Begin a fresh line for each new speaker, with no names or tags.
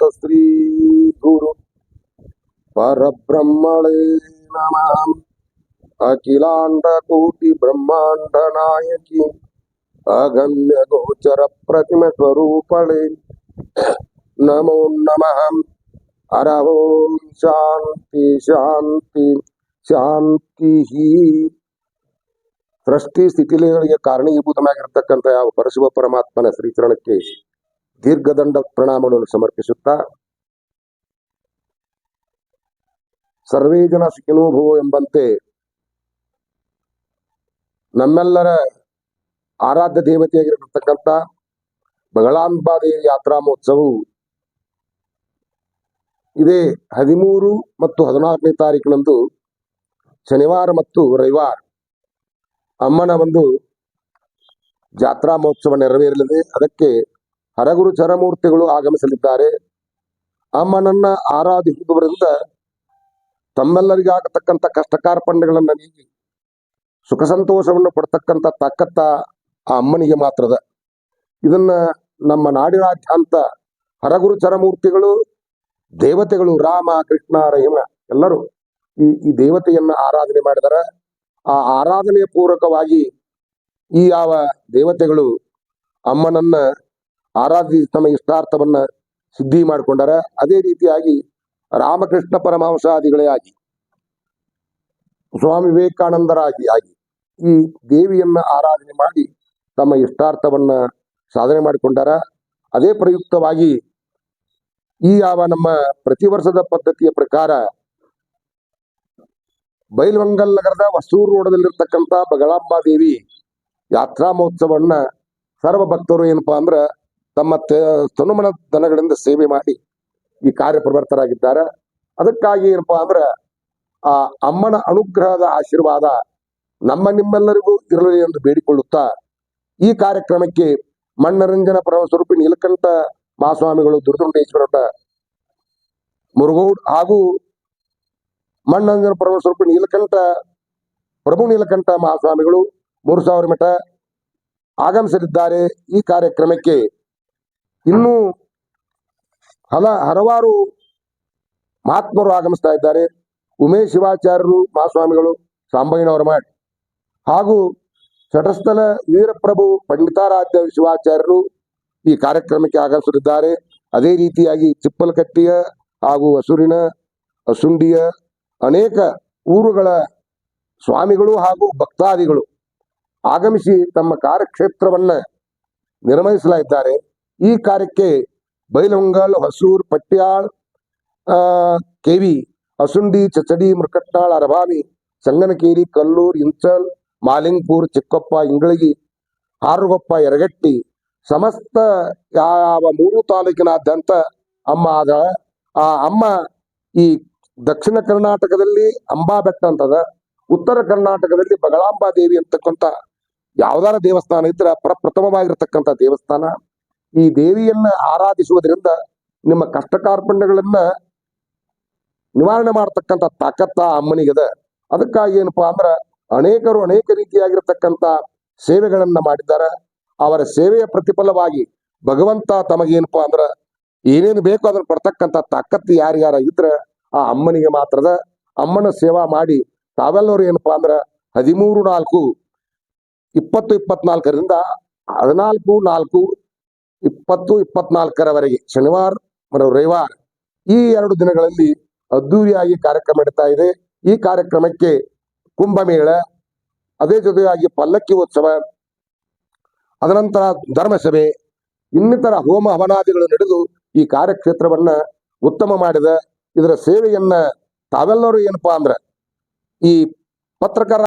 ಶ್ರೀನಾಥ ಶ್ರೀ ಗುರು ಪರಬ್ರಹ್ಮಳೇ ನಮಃ ಅಖಿಲಾಂಡ ಕೋಟಿ ಬ್ರಹ್ಮಾಂಡ ನಾಯಕಿ ಅಗಮ್ಯ ಗೋಚರ ಪ್ರತಿಮ ಸ್ವರೂಪಳೆ ನಮೋ ನಮಃ ಹರ ಓಂ ಶಾಂತಿ ಶಾಂತಿ ಶಾಂತಿ ಸೃಷ್ಟಿ ಸ್ಥಿತಿಲಯಗಳಿಗೆ ಕಾರಣೀಭೂತನಾಗಿರ್ತಕ್ಕಂಥ ಯಾವ ಪರಶಿವ ಪರಮಾತ್ಮನ ಶ್ರೀಚರಣಕ್ಕೆ ದೀರ್ಘದಂಡ ಪ್ರಣಾಮಗಳನ್ನು ಸಮರ್ಪಿಸುತ್ತಾ, ಸರ್ವೇ ಜನ ಸುಖಿನೋಭವ ಎಂಬಂತೆ ನಮ್ಮೆಲ್ಲರ ಆರಾಧ್ಯ ದೇವತೆಯಾಗಿರತಕ್ಕಂಥ ಬಗಳಾಂಬಾದೇವಿ ಯಾತ್ರಾ ಮಹೋತ್ಸವವು ಇದೇ ಹದಿಮೂರು ಮತ್ತು ಹದಿನಾಲ್ಕನೇ ತಾರೀಕಿನಂದು ಶನಿವಾರ ಮತ್ತು ರವಿವಾರ ಅಮ್ಮನ ಒಂದು ಜಾತ್ರಾ ಮಹೋತ್ಸವ ನೆರವೇರಲಿದೆ. ಅದಕ್ಕೆ ಹರಗುರು ಚರಮೂರ್ತಿಗಳು ಆಗಮಿಸಲಿದ್ದಾರೆ. ಅಮ್ಮನನ್ನ ಆರಾಧಿಸುವುದರಿಂದ ತಮ್ಮೆಲ್ಲರಿಗಾಗತಕ್ಕಂಥ ಕಷ್ಟ ಕಾರ್ಪಣ್ಯಗಳನ್ನು ನೀಗಿ ಸುಖ ಸಂತೋಷವನ್ನು ಪಡ್ತಕ್ಕಂಥ ತಕ್ಕತ್ತ ಆ ಅಮ್ಮನಿಗೆ ಮಾತ್ರದ. ಇದನ್ನ ನಮ್ಮ ನಾಡಿನಾದ್ಯಂತ ಹರಗುರು ಚರಮೂರ್ತಿಗಳು, ದೇವತೆಗಳು ರಾಮ, ಕೃಷ್ಣ ರಹಿಮ ಎಲ್ಲರೂ ಈ ಈ ದೇವತೆಯನ್ನ ಆರಾಧನೆ ಮಾಡಿದರೆ. ಆ ಆರಾಧನೆಯ ಪೂರಕವಾಗಿ ಈ ಯಾವ ದೇವತೆಗಳು ಅಮ್ಮನನ್ನ ಆರಾಧಿಸಿ ತಮ್ಮ ಇಷ್ಟಾರ್ಥವನ್ನ ಸಿದ್ಧಿ ಮಾಡಿಕೊಂಡಾರ. ಅದೇ ರೀತಿಯಾಗಿ ರಾಮಕೃಷ್ಣ ಪರಮಹಂಸಾದಿಗಳೇ ಆಗಿ, ಸ್ವಾಮಿ ವಿವೇಕಾನಂದರಾಗಿ ಆಗಿ ಈ ದೇವಿಯನ್ನ ಆರಾಧನೆ ಮಾಡಿ ತಮ್ಮ ಇಷ್ಟಾರ್ಥವನ್ನ ಸಾಧನೆ ಮಾಡಿಕೊಂಡಾರ. ಅದೇ ಪ್ರಯುಕ್ತವಾಗಿ ಈ ಯಾವ ನಮ್ಮ ಪ್ರತಿ ವರ್ಷದ ಪದ್ಧತಿಯ ಪ್ರಕಾರ ಬೈಲ್ವಂಗಲ್ ನಗರದ ಹೊಸೂರು ರೋಡದಲ್ಲಿರ್ತಕ್ಕಂಥ ಬಗಳಾಂಬಾ ದೇವಿ ಯಾತ್ರಾ ಮಹೋತ್ಸವವನ್ನ ಸರ್ವ ಭಕ್ತರು ಏನಪ್ಪಾ ಅಂದ್ರ ತಮ್ಮ ತನುಮನ ದನಗಳಿಂದ ಸೇವೆ ಮಾಡಿ ಈ ಕಾರ್ಯಪ್ರವರ್ತರಾಗಿದ್ದಾರೆ. ಅದಕ್ಕಾಗಿ ಏನಪ್ಪಾ ಅಂದ್ರ ಆ ಅಮ್ಮನ ಅನುಗ್ರಹದ ಆಶೀರ್ವಾದ ನಮ್ಮ ನಿಮ್ಮೆಲ್ಲರಿಗೂ ಇರಲಿ ಎಂದು ಬೇಡಿಕೊಳ್ಳುತ್ತಾ ಈ ಕಾರ್ಯಕ್ರಮಕ್ಕೆ ಮಣ್ಣರಂಜನ ಸ್ವರೂಪಿ ನೀಲಕಂಠ ಮಹಾಸ್ವಾಮಿಗಳು ದುರ್ದುಂಡೇಶ್ವರ ಮುರುಗೌಡ್ ಹಾಗೂ ಮಣ್ಣರಂಜನ ಸ್ವರೂಪಿ ನೀಲಕಂಠ, ಪ್ರಭು ನೀಲಕಂಠ ಮಹಾಸ್ವಾಮಿಗಳು ಮೂರು ಸಾವಿರ ಮಠ ಆಗಮಿಸಲಿದ್ದಾರೆ ಈ ಕಾರ್ಯಕ್ರಮಕ್ಕೆ. ಇನ್ನೂ ಹಲ, ಹಲವಾರು ಮಹಾತ್ಮರು ಆಗಮಿಸ್ತಾ ಇದ್ದಾರೆ. ಉಮೇಶ್ ಶಿವಾಚಾರ್ಯರು, ಮಹಾಸ್ವಾಮಿಗಳು, ಸಾಂಬಯ್ಯನವರ ಮಾಡಿ. ಹಾಗೂ ಚಟಸ್ಥಲ ವೀರಪ್ರಭು ಪಂಡಿತಾರಾಧ್ಯ ಶಿವಾಚಾರ್ಯರು ಈ ಕಾರ್ಯಕ್ರಮಕ್ಕೆ ಆಗಮಿಸಲಿದ್ದಾರೆ. ಅದೇ ರೀತಿಯಾಗಿ ಚಿಪ್ಪಲಕಟ್ಟಿಯ ಹಾಗೂ ಹಸುರಿನ ಅಸುಂಡಿಯ ಅನೇಕ ಊರುಗಳ ಸ್ವಾಮಿಗಳು ಹಾಗೂ ಭಕ್ತಾದಿಗಳು ಆಗಮಿಸಿ ತಮ್ಮ ಕಾರ್ಯಕ್ಷೇತ್ರವನ್ನ ನಿರ್ವಹಿಸಲಿದ್ದಾರೆ ಈ ಕಾರ್ಯಕ್ಕೆ ಬೈಲಹೊಂಗಲ್, ಹೊಸೂರ್, ಪಟ್ಯಾಳ್ ಕೆವಿ, ಅಸುಂಡಿ, ಚಚಡಿ, ಮೃಕಟ್ಟಾಳ್ ಅರಭಾವಿ ಸಂಗನಕೇರಿ, ಕಲ್ಲೂರ್, ಇಂಚಲ್, ಮಾಲಿಂಗ್ಪುರ್, ಚಿಕ್ಕಪ್ಪ, ಇಂಗಳಗಿ, ಹಾರುಗೊಪ್ಪ, ಯರಗಟ್ಟಿ, ಸಮಸ್ತ ಯಾವ ಮೂರು ತಾಲೂಕಿನಾದ್ಯಂತ ಅಮ್ಮ ಆದ, ಆ ಅಮ್ಮ ಈ ದಕ್ಷಿಣ ಕರ್ನಾಟಕದಲ್ಲಿ ಅಂಬಾ ಬೆಟ್ಟ ಅಂತದ, ಉತ್ತರ ಕರ್ನಾಟಕದಲ್ಲಿ ಬಗಳಾಂಬಾ ದೇವಿ ಅಂತಕ್ಕಂಥ ಯಾವ್ದಾರ ದೇವಸ್ಥಾನ ಇದ್ರೆ ಪ್ರಪ್ರಥಮವಾಗಿರ್ತಕ್ಕಂಥ ದೇವಸ್ಥಾನ. ಈ ದೇವಿಯನ್ನ ಆರಾಧಿಸುವುದರಿಂದ ನಿಮ್ಮ ಕಷ್ಟ ಕಾರ್ಪಣ್ಯಗಳನ್ನ ನಿವಾರಣೆ ಮಾಡತಕ್ಕಂಥ ತಾಕತ್ತ ಅಮ್ಮನಿಗದ. ಅದಕ್ಕಾಗಿ ಏನಪ್ಪಾ ಅಂದ್ರ ಅನೇಕರು ಅನೇಕ ರೀತಿಯಾಗಿರ್ತಕ್ಕಂಥ ಸೇವೆಗಳನ್ನ ಮಾಡಿದ್ದಾರೆ. ಅವರ ಸೇವೆಯ ಪ್ರತಿಫಲವಾಗಿ ಭಗವಂತ ತಮಗೇನಪ್ಪಾ ಅಂದ್ರ ಏನೇನು ಬೇಕೋ ಅದನ್ನ ಪಡ್ತಕ್ಕಂಥ ತಾಕತ್ತು ಯಾರ್ಯಾರ ಇದ್ರ ಆ ಅಮ್ಮನಿಗೆ ಮಾತ್ರದ ಅಮ್ಮನ ಸೇವಾ ಮಾಡಿ ತಾವೆಲ್ಲರೂ ಏನಪ್ಪಾ ಅಂದ್ರ ಹದಿಮೂರು ನಾಲ್ಕು ಇಪ್ಪತ್ತು ಇಪ್ಪತ್ನಾಲ್ಕರಿಂದ ಹದಿನಾಲ್ಕು ನಾಲ್ಕು ಇಪ್ಪತ್ತು, ಇಪ್ಪತ್ನಾಲ್ಕರವರೆಗೆ ಶನಿವಾರ ಮತ್ತು ರವಿವಾರ ಈ ಎರಡು ದಿನಗಳಲ್ಲಿ ಅದ್ದೂರಿಯಾಗಿ ಕಾರ್ಯಕ್ರಮ ನಡೀತಾ ಇದೆ. ಈ ಕಾರ್ಯಕ್ರಮಕ್ಕೆ ಕುಂಭಮೇಳ, ಅದೇ ಜೊತೆಯಾಗಿ ಪಲ್ಲಕ್ಕಿ ಉತ್ಸವ ಅದನಂತರ ಧರ್ಮಸಭೆ, ಇನ್ನಿತರ ಹೋಮ ಹವನಾದಿಗಳು ನಡೆದು ಈ ಕಾರ್ಯಕ್ಷೇತ್ರವನ್ನ ಉತ್ತಮ ಮಾಡಿದ ಇದರ ಸೇವೆಯನ್ನ ತಾವೆಲ್ಲರೂ ಏನಪ್ಪಾ ಅಂದ್ರ ಈ ಪತ್ರಕರ